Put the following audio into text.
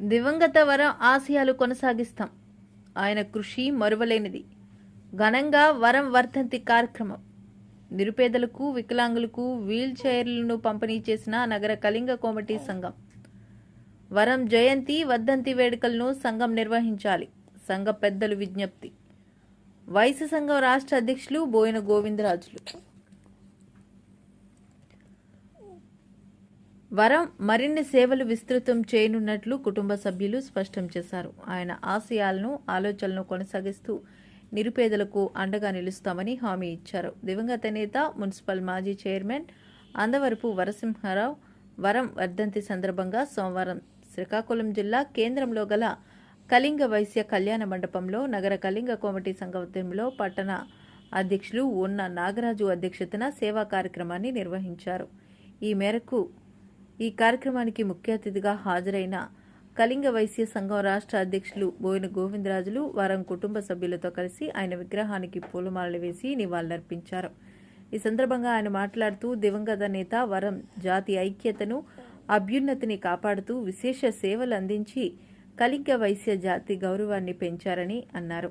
దివంగత వరం ఆశయాలు కొనసాగిస్తాం. ఆయన కృషి మరువలేనిది. ఘనంగా వరం వర్ధంతి కార్యక్రమం. నిరుపేదలకు వికలాంగులకు వీల్ చైర్లను పంపిణీ చేసిన నగర కళింగ కోమటి సంఘం. వరం జయంతి వర్ధంతి వేడుకలను సంఘం నిర్వహించాలి. సంఘ పెద్దలు విజ్ఞప్తి. వైశ్య సంఘం రాష్ట్ర అధ్యక్షులు బోయిన గోవిందరాజులు. వరం మరిన్ని సేవలు విస్తృతం చేయనున్నట్లు కుటుంబ సభ్యులు స్పష్టం చేశారు. ఆయన ఆశయాలను ఆలోచనలను కొనసాగిస్తూ నిరుపేదలకు అండగా నిలుస్తామని హామీ ఇచ్చారు. దివంగత నేత మున్సిపల్ మాజీ చైర్మన్ అందవరపు వరసింహారావు వరం వర్ధంతి సందర్భంగా సోమవారం శ్రీకాకుళం జిల్లా కేంద్రంలో గల కళింగ వైశ్య కళ్యాణ మండపంలో నగర కళింగ కమిటీ సంఘంలో పట్టణ అధ్యక్షులు ఉన్న నాగరాజు అధ్యక్షతన సేవా కార్యక్రమాన్ని నిర్వహించారు. ఈ మేరకు ఈ కార్యక్రమానికి ముఖ్య అతిథిగా హాజరైన కళింగ వైశ్య సంఘం రాష్ట్ర అధ్యక్షులు బోయిన గోవిందరాజులు వారం కుటుంబ సభ్యులతో కలిసి ఆయన విగ్రహానికి పూలమాలలు వేసి నివాళులర్పించారు. ఈ సందర్భంగా ఆయన మాట్లాడుతూ దివంగత నేత వరం జాతి ఐక్యతను అభ్యున్నతిని కాపాడుతూ విశేష సేవలు అందించి కళింగ వైశ్య జాతి గౌరవాన్ని పెంచారని అన్నారు.